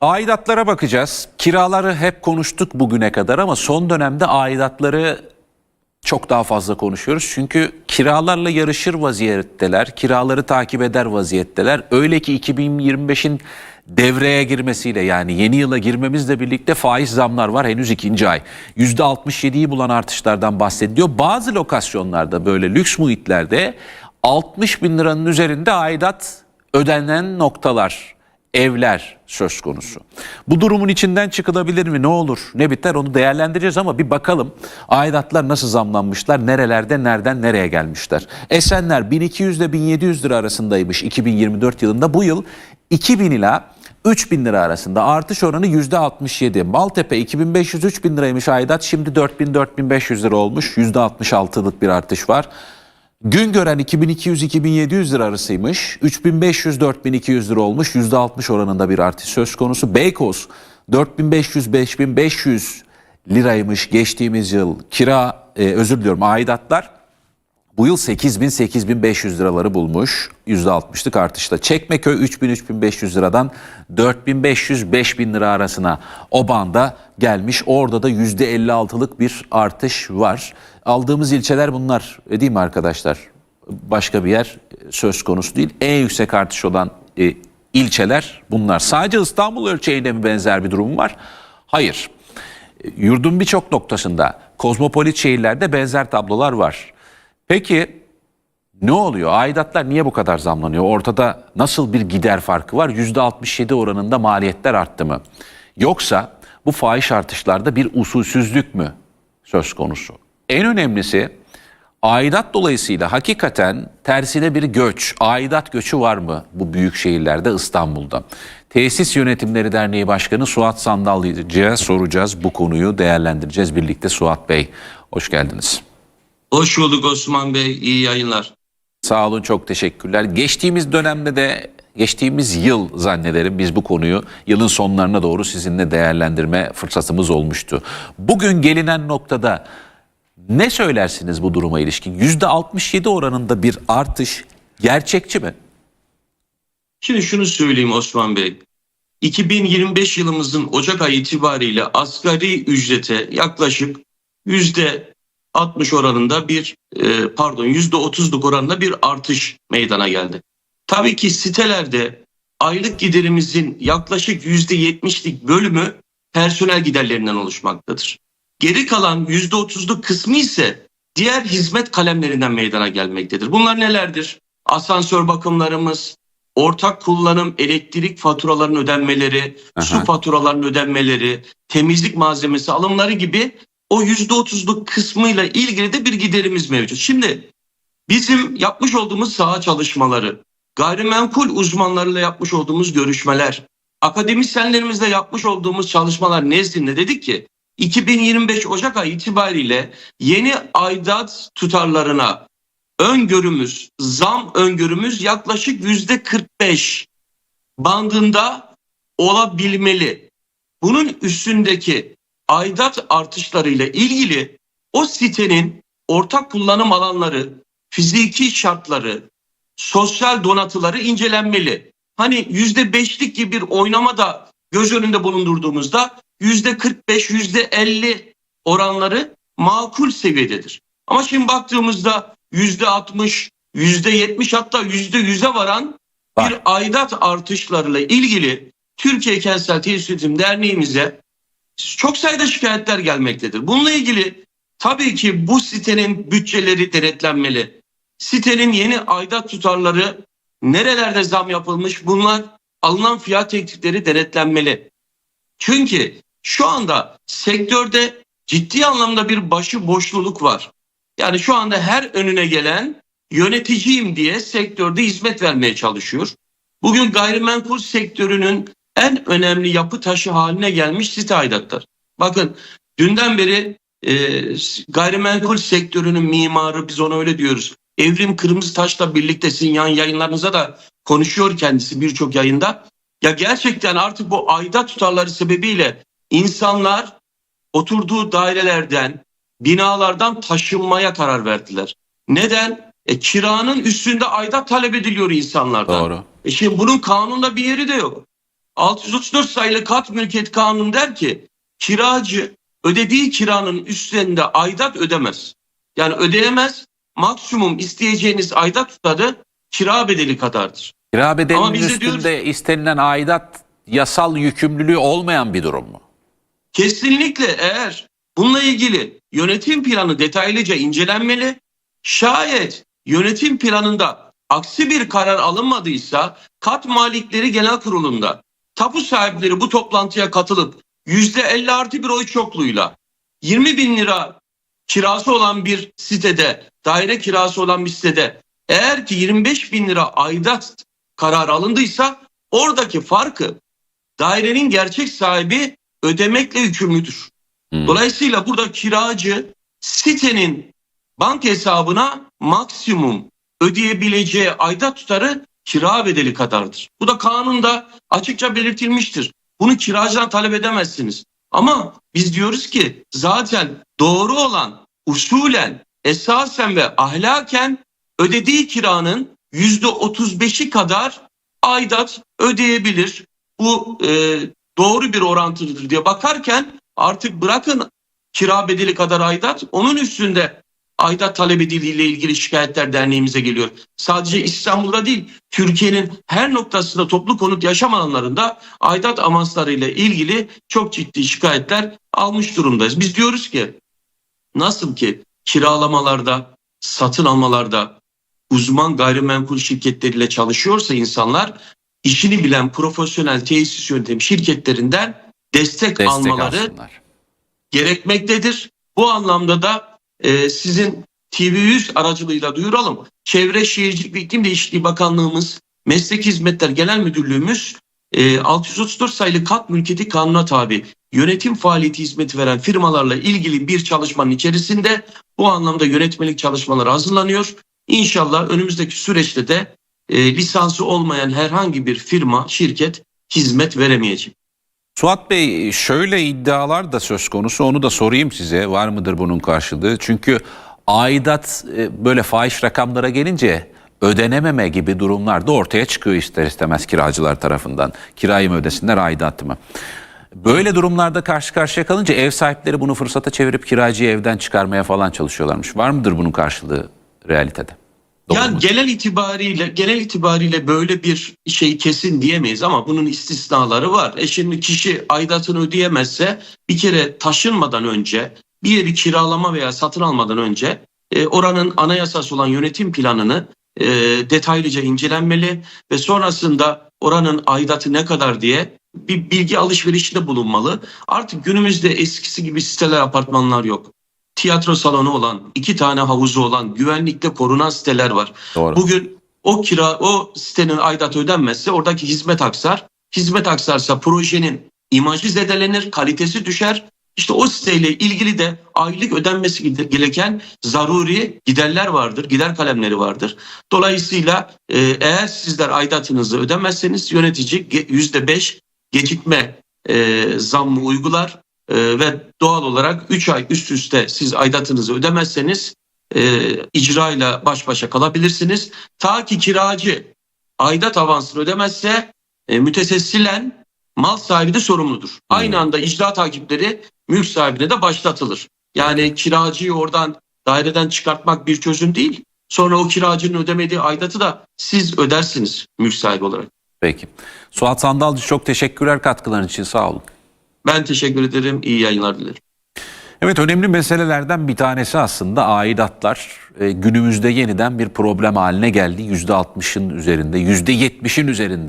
Aidatlara bakacağız. Kiraları hep konuştuk bugüne kadar ama son dönemde aidatları çok daha fazla konuşuyoruz. Çünkü kiralarla yarışır vaziyetteler. Kiraları takip eder vaziyetteler. Öyle ki 2025'in devreye girmesiyle yani yeni yıla girmemizle birlikte faiz zamlar var henüz ikinci ay. %67'yi bulan artışlardan bahsediyor. Bazı lokasyonlarda böyle lüks muhitlerde 60 bin liranın üzerinde aidat ödenen noktalar evler söz konusu. Bu durumun içinden çıkılabilir mi? Ne olur? Ne biter? Onu değerlendireceğiz ama bir bakalım aidatlar nasıl zamlanmışlar? Nerelerde nereden nereye gelmişler? Esenler 1200 ile 1700 lira arasındaymış 2024 yılında. Bu yıl 2000 ila 3000 lira arasında artış oranı %67. Maltepe 2500-3000 liraymış aidat şimdi 4000-4500 lira olmuş. %66'lık bir artış var. Güngören 2200-2700 lira arasıymış. 3500-4200 lira olmuş. %60 oranında bir artış söz konusu. Beykoz 4500-5500 liraymış geçtiğimiz yıl. Kira, e, özür diliyorum aidatlar. Bu yıl 8000-8500 liraları bulmuş. %60'lık artışla. Çekmeköy 3000-3500 liradan 4500-5000 lira arasına o banda gelmiş. Orada da %56'lık bir artış var. Aldığımız ilçeler bunlar E, değil mi arkadaşlar? Başka bir yer söz konusu değil. En yüksek artış olan e, ilçeler bunlar. Sadece İstanbul ölçeğinde mi benzer bir durum var? Hayır. E, Yurdun birçok noktasında kozmopolit şehirlerde benzer tablolar var. Peki ne oluyor? Aidatlar niye bu kadar zamlanıyor? Ortada nasıl bir gider farkı var? %67 oranında maliyetler arttı mı? Yoksa bu fahiş artışlarda bir usulsüzlük mü söz konusu? En önemlisi aidat dolayısıyla hakikaten tersine bir göç, aidat göçü var mı bu büyük şehirlerde İstanbul'da? Tesis Yönetimleri Derneği Başkanı Suat Sandalcı'ya soracağız bu konuyu değerlendireceğiz birlikte Suat Bey. Hoş geldiniz. Hoş bulduk Osman Bey. İyi yayınlar. Sağ olun çok teşekkürler. Geçtiğimiz dönemde de geçtiğimiz yıl zannederim biz bu konuyu yılın sonlarına doğru sizinle değerlendirme fırsatımız olmuştu. Bugün gelinen noktada ne söylersiniz bu duruma ilişkin? %67 oranında bir artış gerçekçi mi? Şimdi şunu söyleyeyim Osman Bey. 2025 yılımızın Ocak ayı itibariyle asgari ücrete yaklaşık yüzde 60 oranında bir e, pardon yüzde 30'luk oranında bir artış meydana geldi. Tabii ki sitelerde aylık giderimizin yaklaşık yüzde 70'lik bölümü personel giderlerinden oluşmaktadır. Geri kalan yüzde 30'luk kısmı ise diğer hizmet kalemlerinden meydana gelmektedir. Bunlar nelerdir? Asansör bakımlarımız, ortak kullanım elektrik faturalarının ödenmeleri, Aha. su faturalarının ödenmeleri, temizlik malzemesi alımları gibi o yüzde otuzluk kısmıyla ilgili de bir giderimiz mevcut. Şimdi bizim yapmış olduğumuz saha çalışmaları, gayrimenkul uzmanlarıyla yapmış olduğumuz görüşmeler, akademisyenlerimizle yapmış olduğumuz çalışmalar nezdinde dedik ki 2025 Ocak ayı itibariyle yeni aidat tutarlarına öngörümüz, zam öngörümüz yaklaşık yüzde 45 bandında olabilmeli. Bunun üstündeki aidat artışlarıyla ilgili o sitenin ortak kullanım alanları, fiziki şartları, sosyal donatıları incelenmeli. Hani yüzde beşlik gibi bir oynama da göz önünde bulundurduğumuzda yüzde 45, yüzde 50 oranları makul seviyededir. Ama şimdi baktığımızda yüzde 60, yüzde 70 hatta yüzde 100'e varan Var. bir aidat artışlarıyla ilgili Türkiye Kentsel Tesis Yönetim Derneğimize çok sayıda şikayetler gelmektedir. Bununla ilgili tabii ki bu sitenin bütçeleri denetlenmeli. Sitenin yeni aidat tutarları nerelerde zam yapılmış bunlar alınan fiyat teklifleri denetlenmeli. Çünkü şu anda sektörde ciddi anlamda bir başı boşluluk var. Yani şu anda her önüne gelen yöneticiyim diye sektörde hizmet vermeye çalışıyor. Bugün gayrimenkul sektörünün en önemli yapı taşı haline gelmiş site aidatlar. Bakın dünden beri e, gayrimenkul sektörünün mimarı biz ona öyle diyoruz. Evrim Kırmızıtaş'la birlikte sizin yan yayınlarınıza da konuşuyor kendisi birçok yayında. Ya gerçekten artık bu aidat tutarları sebebiyle insanlar oturduğu dairelerden, binalardan taşınmaya karar verdiler. Neden? E, kiranın üstünde aidat talep ediliyor insanlardan. Doğru. E şimdi bunun kanunda bir yeri de yok. 634 sayılı kat mülkiyet kanunu der ki kiracı ödediği kiranın üstünde aidat ödemez. Yani ödeyemez. Maksimum isteyeceğiniz aidat tutarı kira bedeli kadardır. Kira Ama bedelinin üstünde istenilen aidat yasal yükümlülüğü olmayan bir durum mu? Kesinlikle eğer bununla ilgili yönetim planı detaylıca incelenmeli. Şayet yönetim planında aksi bir karar alınmadıysa kat malikleri genel kurulunda tapu sahipleri bu toplantıya katılıp %50 artı bir oy çokluğuyla 20 bin lira kirası olan bir sitede daire kirası olan bir sitede eğer ki 25 bin lira aidat kararı alındıysa oradaki farkı dairenin gerçek sahibi ödemekle yükümlüdür. Hmm. Dolayısıyla burada kiracı sitenin bank hesabına maksimum ödeyebileceği aidat tutarı kira bedeli kadardır. Bu da kanunda açıkça belirtilmiştir. Bunu kiracıdan talep edemezsiniz. Ama biz diyoruz ki zaten doğru olan usulen, esasen ve ahlaken ödediği kiranın yüzde otuz beşi kadar aidat ödeyebilir. Bu e, doğru bir orantıdır diye bakarken artık bırakın kira bedeli kadar aidat onun üstünde aidat talep edildiğiyle ilgili şikayetler derneğimize geliyor. Sadece İstanbul'da değil Türkiye'nin her noktasında toplu konut yaşam alanlarında aidat avanslarıyla ilgili çok ciddi şikayetler almış durumdayız. Biz diyoruz ki nasıl ki kiralamalarda, satın almalarda uzman gayrimenkul şirketleriyle çalışıyorsa insanlar işini bilen profesyonel tesis yöntemi şirketlerinden destek, Destek almaları alsınlar. gerekmektedir. Bu anlamda da e, sizin TV100 aracılığıyla duyuralım. Çevre Şehircilik ve İklim Değişikliği Bakanlığımız, Meslek Hizmetler Genel Müdürlüğümüz e, 634 sayılı kat mülkiyeti kanuna tabi yönetim faaliyeti hizmeti veren firmalarla ilgili bir çalışmanın içerisinde bu anlamda yönetmelik çalışmaları hazırlanıyor. İnşallah önümüzdeki süreçte de e, lisansı olmayan herhangi bir firma, şirket hizmet veremeyecek. Suat Bey şöyle iddialar da söz konusu onu da sorayım size var mıdır bunun karşılığı? Çünkü aidat e, böyle fahiş rakamlara gelince ödenememe gibi durumlar da ortaya çıkıyor ister istemez kiracılar tarafından. Kirayı mı ödesinler aidatı mı? Böyle durumlarda karşı karşıya kalınca ev sahipleri bunu fırsata çevirip kiracıyı evden çıkarmaya falan çalışıyorlarmış. Var mıdır bunun karşılığı realitede? Doğru Yani genel itibariyle genel itibariyle böyle bir şey kesin diyemeyiz ama bunun istisnaları var. E şimdi kişi aidatını ödeyemezse bir kere taşınmadan önce bir yeri kiralama veya satın almadan önce e, oranın anayasası olan yönetim planını e, detaylıca incelenmeli ve sonrasında oranın aidatı ne kadar diye bir bilgi alışverişinde bulunmalı. Artık günümüzde eskisi gibi siteler, apartmanlar yok. Tiyatro salonu olan, iki tane havuzu olan, güvenlikle korunan siteler var. Doğru. Bugün o kira, o sitenin aidatı ödenmezse oradaki hizmet aksar. Hizmet aksarsa projenin imajı zedelenir, kalitesi düşer. İşte o siteyle ilgili de aylık ödenmesi gereken zaruri giderler vardır, gider kalemleri vardır. Dolayısıyla e, eğer sizler aidatınızı ödemezseniz yönetici ge- yüzde beş gecikme e, zammı uygular ve doğal olarak 3 ay üst üste siz aidatınızı ödemezseniz e, icrayla baş başa kalabilirsiniz. Ta ki kiracı aidat avansını ödemezse e, mütesessilen mal sahibi de sorumludur. Aynı anda icra takipleri mülk sahibine de başlatılır. Yani kiracıyı oradan daireden çıkartmak bir çözüm değil. Sonra o kiracının ödemediği aidatı da siz ödersiniz mülk sahibi olarak. Peki. Suat Sandalcı çok teşekkürler katkıların için sağ olun. Ben teşekkür ederim. İyi yayınlar dilerim. Evet önemli meselelerden bir tanesi aslında aidatlar e, günümüzde yeniden bir problem haline geldi. %60'ın üzerinde, %70'in üzerinde